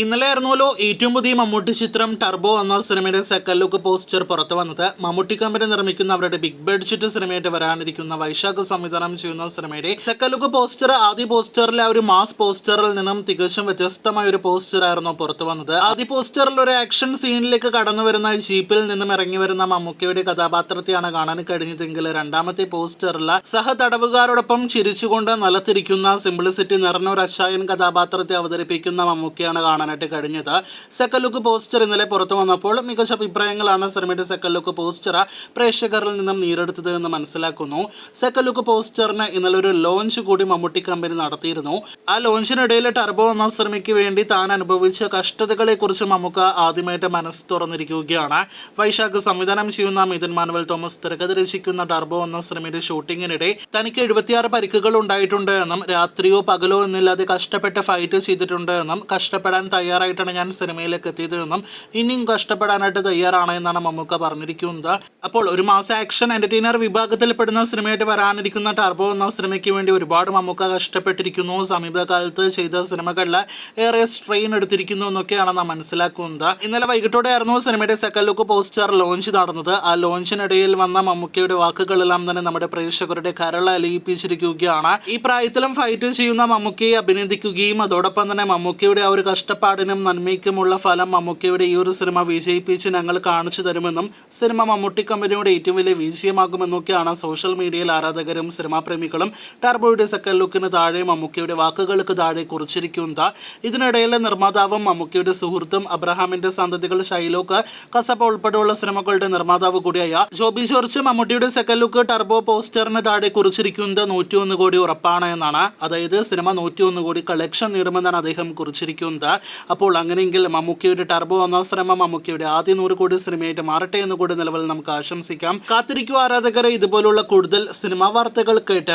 ഇന്നലെ ആയിരുന്നല്ലോ ഏറ്റവും പുതിയ മമ്മൂട്ടി ചിത്രം ടർബോ എന്ന സിനിമയുടെ സെക്കൻഡ് ലുക്ക് പോസ്റ്റർ പുറത്തു വന്നത്. മമ്മൂട്ടി കമ്പനി നിർമ്മിക്കുന്ന അവരുടെ ബിഗ് ബഡ്ജറ്റ് സിനിമയായിട്ട് വരാനിരിക്കുന്ന വൈശാഖ് സംവിധാനം ചെയ്യുന്ന സിനിമയുടെ സെക്കൻഡ് ലുക്ക് പോസ്റ്റർ ആദ്യ പോസ്റ്ററിലെ ഒരു മാസ് പോസ്റ്ററിൽ നിന്നും തികച്ചും വ്യത്യസ്തമായ ഒരു പോസ്റ്റർ ആയിരുന്നു പുറത്തു വന്നത്. ആദ്യ പോസ്റ്ററിൽ ഒരു ആക്ഷൻ സീനിലേക്ക് കടന്നു വരുന്ന ജീപ്പിൽ നിന്നും ഇറങ്ങി വരുന്ന മമ്മൂക്കയുടെ കഥാപാത്രത്തെയാണ് കാണാൻ കഴിഞ്ഞതെങ്കിൽ രണ്ടാമത്തെ പോസ്റ്ററിൽ സഹ തടവുകാരോടൊപ്പം ചിരിച്ചുകൊണ്ട് നിലത്തിരിക്കുന്ന സിംപ്ലിസിറ്റി നിറഞ്ഞ ഒരു അച്ചായൻ കഥാപാത്രത്തെ അവതരിപ്പിക്കുന്ന മമ്മൂക്കയാണ് കാണാനായിട്ട് കഴിഞ്ഞത്. സെക്കൻഡ് ലുക്ക് പോസ്റ്റർ ഇന്നലെ പുറത്തു വന്നപ്പോൾ മികച്ച അഭിപ്രായങ്ങളാണ് സിനിമയുടെ സെക്കൻഡ് ലുക്ക് പോസ്റ്റർ പ്രേക്ഷകരിൽ നിന്നും നേരെടുത്തത് എന്ന് മനസ്സിലാക്കുന്നു. സെക്കൻഡ് ലുക്ക് പോസ്റ്ററിന് ഇന്നലെ ഒരു ലോഞ്ച് കൂടി മമ്മൂട്ടി കമ്പനി നടത്തിയിരുന്നു. ആ ലോഞ്ചിനിടയിൽ ടർബോ എന്ന സിനിമയ്ക്ക് വേണ്ടി താൻ അനുഭവിച്ച കഷ്ടതകളെ കുറിച്ച് നമുക്ക് ആദ്യമായിട്ട് മനസ്സ് തുറന്നിരിക്കുകയാണ്. വൈശാഖ് സംവിധാനം ചെയ്യുന്ന മിഥുൻ മാനുവൽ തോമസ് തിരക്കഥ രചിക്കുന്ന ടർബോ എന്ന സിനിമയുടെ ഷൂട്ടിങ്ങിനിടെ തനിക്ക് എഴുപത്തിയാറ് പരിക്കുകൾ ഉണ്ടായിട്ടുണ്ട് എന്നും രാത്രിയോ പകലോ എന്നില്ലാതെ കഷ്ടപ്പെട്ട് ഫൈറ്റ് ചെയ്തിട്ടുണ്ട് എന്നും കഷ്ടപ്പെടാൻ തയ്യാറായിട്ടാണ് ഞാൻ സിനിമയിലേക്ക് എത്തിയത് എന്നും ഇനിയും കഷ്ടപ്പെടാനായിട്ട് തയ്യാറാണ് എന്നാണ് മമ്മൂക്ക പറഞ്ഞിരിക്കുന്നത്. അപ്പോൾ ഒരു മാസം ആക്ഷൻ എന്റർടൈനർ വിഭാഗത്തിൽപ്പെടുന്ന സിനിമയായിട്ട് വരാനിരിക്കുന്ന ടർബോ എന്ന സിനിമയ്ക്ക് വേണ്ടി ഒരുപാട് മമ്മൂക്ക കഷ്ടപ്പെട്ടിരിക്കുന്നു. സമീപകാലത്ത് ചെയ്ത സിനിമകളിൽ ഏറെ സ്ട്രെയിൻ എടുത്തിരിക്കുന്നു എന്നൊക്കെയാണ് നാം മനസ്സിലാക്കുന്നത്. ഇന്നലെ വൈകിട്ടോടെയായിരുന്നു സിനിമയുടെ സെക്കൻഡ് ലുക്ക് പോസ്റ്റർ ലോഞ്ച് നടന്നത്. ആ ലോഞ്ചിനിടയിൽ വന്ന മമ്മൂക്കയുടെ വാക്കുകളെല്ലാം തന്നെ നമ്മുടെ പ്രേക്ഷകരുടെ കരൾ അലിയിപ്പിച്ചിരിക്കുകയാണ്. ഈ പ്രായത്തിലും ഫൈറ്റ് ചെയ്യുന്ന മമ്മൂക്കയെ അഭിനന്ദിക്കുകയും അതോടൊപ്പം തന്നെ മമ്മൂക്കയുടെ ആ ഒരു കഷ്ടപ്പാടിനും നന്മയ്ക്കുമുള്ള ഫലം മമ്മൂക്കയുടെ ഈ ഒരു സിനിമ വിജയിപ്പിച്ച് ഞങ്ങൾ കാണിച്ചു തരുമെന്നും സിനിമ മമ്മൂട്ടി കമ്പനിയുടെ ഏറ്റവും വലിയ വിജയമാകുമെന്നൊക്കെയാണ് സോഷ്യൽ മീഡിയയിൽ ആരാധകരും സിനിമാ പ്രേമികളും ടർബോയുടെ സെക്കൻഡ് ലുക്കിന് താഴെ മമ്മൂക്കയുടെ വാക്കുകൾക്ക് താഴെ കുറിച്ചിരിക്കുന്നത്. ഇതിനിടയിലെ നിർമ്മാതാവും മമ്മൂക്കയുടെ സുഹൃത്തും അബ്രഹാമിന്റെ സന്തതികൾ ഷൈലോക്ക് കസബ ഉൾപ്പെടെയുള്ള സിനിമകളുടെ നിർമ്മാതാവ് കൂടിയായ ജോബി ജോർജ് മമ്മൂട്ടിയുടെ സെക്കൻഡ് ലുക്ക് ടർബോ പോസ്റ്ററിന് താഴെ കുറിച്ചിരിക്കുന്നത് നൂറ്റിയൊന്ന് കോടി ഉറപ്പാണ് എന്നാണ്. അതായത് സിനിമ നൂറ്റിയൊന്ന് കോടി കളക്ഷൻ നേടുമെന്നാണ് അദ്ദേഹം കുറിച്ചിരിക്കുന്നത്. അപ്പോൾ അങ്ങനെയെങ്കിൽ മമ്മൂക്കിയുടെ ടർബോ എന്ന സിനിമ മമ്മൂക്കിയുടെ ആദ്യ നൂറ് കോടി സിനിമയായിട്ട് മാറട്ടെ എന്ന് കൂടി നിലവിൽ നമുക്ക് ആശംസിക്കാം. കാത്തിരിക്കൂ ആരാധകരെ ഇതുപോലുള്ള കൂടുതൽ സിനിമാ വാർത്തകൾ കേട്ട്